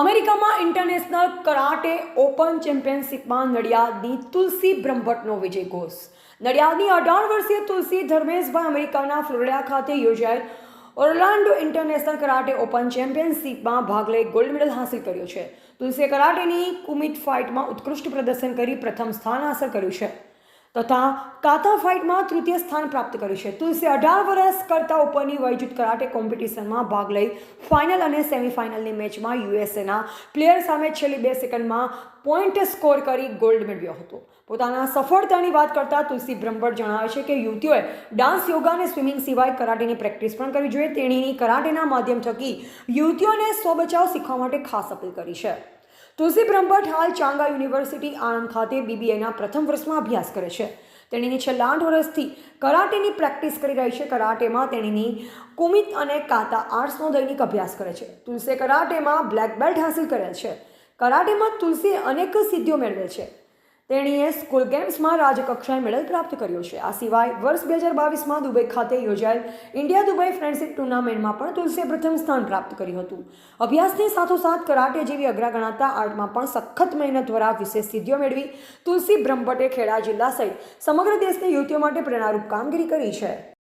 અમેરિકામાં international karate open ચેમ્પિયનશિપમાં નડિયાદની તુલસી બ્રહ્મભટ્ટનો વિજય ઘોષ. નડિયાદની અઢાર વર્ષીય તુલસી ધર્મેશભાઈ અમેરિકાના ફ્લોરિડા ખાતે યોજાયેલ ઓર્લાન્ડો ઇન્ટરનેશનલ કરાટે ઓપન ચેમ્પિયનશિપમાં ભાગ લઈ ગોલ્ડ મેડલ હાંસલ કર્યો છે. તુલસીએ કરાટેની કુમિત ફાઇટમાં ઉત્કૃષ્ટ પ્રદર્શન કરી પ્રથમ સ્થાન હાંસલ કર્યું છે. તથા કાતા ફાઇટમાં તૃતીય સ્થાન પ્રાપ્ત કર્યું છે. તુલસી અઢાર વર્ષ કરતાં ઉપરની વયજૂથ કરાટે કોમ્પિટિશનમાં ભાગ લઈ ફાઇનલ અને સેમીફાઇનલની મેચમાં યુએસએના પ્લેયર સામે છેલ્લી બે સેકન્ડમાં પોઈન્ટ સ્કોર કરી ગોલ્ડ મેળવ્યો હતો. પોતાના સફળતાની વાત કરતાં તુલસી બ્રહ્મભટ્ટ જણાવે છે કે યુવતીઓએ ડાન્સ, યોગા અને સ્વિમિંગ સિવાય કરાટેની પ્રેક્ટિસ પણ કરવી જોઈએ. તેણીની કરાટેના માધ્યમ થકી યુવતીઓને સ્વ બચાવ શીખવા માટે ખાસ અપીલ કરી છે. તુલસી બ્રહ્મભટ્ટ હાલ ચાંગા યુનિવર્સિટી આણંદ ખાતે બીબીએના પ્રથમ વર્ષમાં અભ્યાસ કરે છે. તેણીની છેલ્લા આઠ વર્ષથી કરાટેની પ્રેક્ટિસ કરી રહી છે. કરાટેમાં તેણીની કુમિત અને કાતા આર્ટ્સનો દૈનિક અભ્યાસ કરે છે. તુલસીએ કરાટેમાં બ્લેક બેલ્ટ હાંસિલ કરેલ છે. કરાટેમાં તુલસીએ અનેક સિદ્ધિઓ મેળવેલ છે. તેણીએ સ્કૂલ ગેમ્સમાં રાજ્યકક્ષાએ મેડલ પ્રાપ્ત કર્યો છે. આ સિવાય વર્ષ બે હજાર બાવીસમાં દુબઈ ખાતે યોજાયેલ ઇન્ડિયા દુબઈ ફ્રેન્ડશિપ ટુર્નામેન્ટમાં પણ તુલસીએ પ્રથમ સ્થાન પ્રાપ્ત કર્યું હતું. અભ્યાસની સાથોસાથ કરાટે જેવી અઘરા ગણાતા આર્ટમાં પણ સખત મહેનત દ્વારા વિશેષ સિદ્ધિઓ મેળવી તુલસી બ્રહ્મભટ્ટે ખેડા જિલ્લા સહિત સમગ્ર દેશની યુવતીઓ માટે પ્રેરણારૂપ કામગીરી કરી છે.